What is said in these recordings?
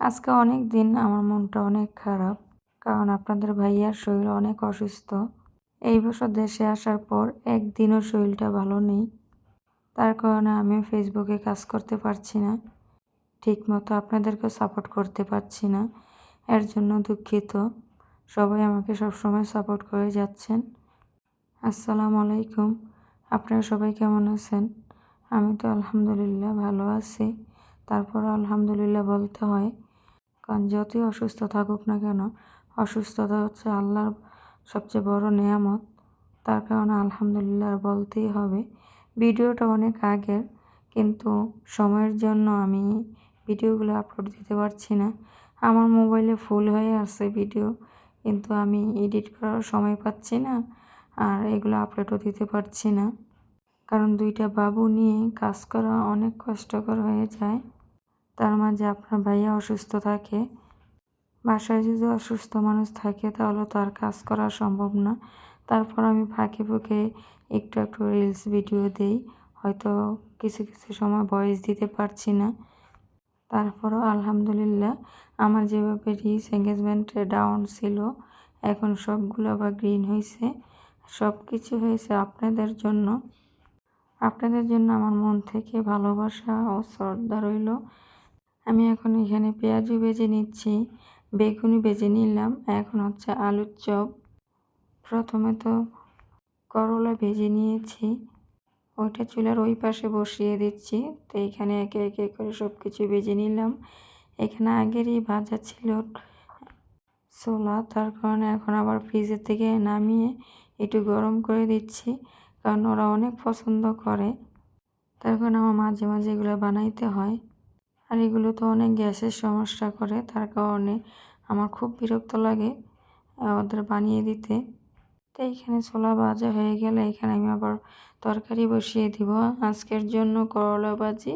আজকে অনেক দিন আমার মনটা অনেক খারাপ, কারণ আপনাদের ভাইয়ার শরীর অনেক অসুস্থ। এই বছর দেশে আসার পর একদিনও শরীরটা ভালো নেই। তার কারণে আমি ফেসবুকে কাজ করতে পারছি না, ঠিকমতো আপনাদেরকে সাপোর্ট করতে পারছি না। এর জন্য দুঃখিত। সবাই আমাকে সবসময় সাপোর্ট করে যাচ্ছেন। আসসালামু আলাইকুম। আপনারা সবাই কেমন আছেন? আমি তো আলহামদুলিল্লাহ ভালো আছি। তারপর আলহামদুলিল্লাহ বলতে হয় কারণ যতই অসুস্থ থাকুক না কেন, অসুস্থতা হচ্ছে আল্লাহর সবচেয়ে বড় নেয়ামত। তার কারণে আলহামদুলিল্লাহ বলতেই হবে, ভিডিওটা অনেক আগের, কিন্তু সময়ের জন্য আমি ভিডিওগুলো আপলোড দিতে পারছি না। আমার মোবাইলে ফুল হয়ে আছে ভিডিও, কিন্তু আমি এডিট করার সময় পাচ্ছি না আর এগুলো আপলোডও দিতে পারছি না। কারণ দুইটা বাবু নিয়ে কাজ করা অনেক কষ্টকর হয়ে যায়। তার মাঝে আপনার ভাইয়া অসুস্থ থাকে, বাসায় যদি অসুস্থ মানুষ থাকে তাহলে তো আর কাজ করা সম্ভব না। তারপর আমি ফাঁকে ফুঁকে একটু একটু রিলস ভিডিও দিই, হয়তো কিছু কিছু সময় ভয়েস দিতে পারছি না। তারপরও আলহামদুলিল্লাহ আমার যেভাবে রিস এঙ্গেজমেন্টে ডাউন ছিল, এখন সবগুলো আবার গ্রিন হয়েছে সব কিছু হয়েছে আপনাদের জন্য। আপনাদের জন্য আমার মন থেকে ভালোবাসা ও শ্রদ্ধা রইল। আমি এখন এখানে পেঁয়াজু বেজে নিচ্ছি বেগুনি বেজে নিলাম, এখন হচ্ছে আলুর চপ। প্রথমে তো করলা ভেজে নিয়েছি ওইটা চুলার ওই পাশে বসিয়ে দিচ্ছি, তো এখানে একে একে করে সব কিছু ভেজে নিলাম। এখানে আগেরই ভাজা ছিল ছোলা, তার কারণে এখন আবার ফ্রিজের থেকে নামিয়ে একটু গরম করে দিচ্ছি, কারণ ওরা অনেক পছন্দ করে, তার কারণে আমার মাঝে মাঝে এগুলো বানাইতে হয়। আর এগুলো তো অনেক গ্যাসের সমস্যা করে, তার কারণে আমার খুব বিরক্ত লাগে ওদের বানিয়ে দিতে। তো এইখানে ছোলা ভাজা হয়ে গেলে এখানে আমি আবার তরকারি বসিয়ে দিব। আজকের জন্য করলা ভাজি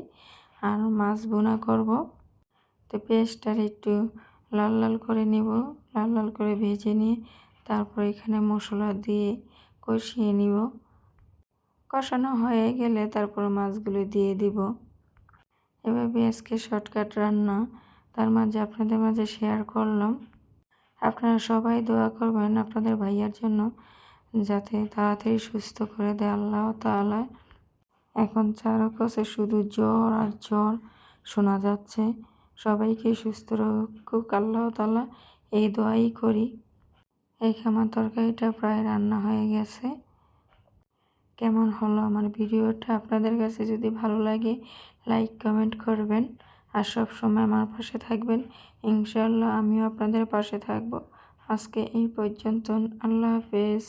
আর মাছ বোনা করব। তো পেস্টটার একটু লাল লাল করে নিব, লাল লাল করে ভেজে নিয়ে তারপর এখানে মশলা দিয়ে কষিয়ে নিব। কষানো হয়ে গেলে তারপর মাছগুলো দিয়ে দিব। এভাবে আজকে শর্টকাট রান্না তার মাঝে আপনাদের মাঝে শেয়ার করলাম। আপনারা সবাই দোয়া করবেন আপনাদের ভাইয়ার জন্য যাতে তাড়াতাড়ি সুস্থ করে দেয় আল্লাহ তালা এখন চারপাশে শুধু জ্বর আর জ্বর শোনা যাচ্ছে। সবাইকে সুস্থ রাখুক আল্লাহ তালা এই দোয়াই করি। এই খামার তরকারিটা প্রায় রান্না হয়ে গেছে। কেমন হলো আমার ভিডিওটা আপনাদের কাছে যদি ভালো লাগে লাইক কমেন্ট করবেন। আর সব সময় আমার পাশে থাকবেন। ইনশাল্লাহ আমিও আপনাদের পাশে থাকব। আজকে এই পর্যন্ত, আল্লাহ হাফেজ।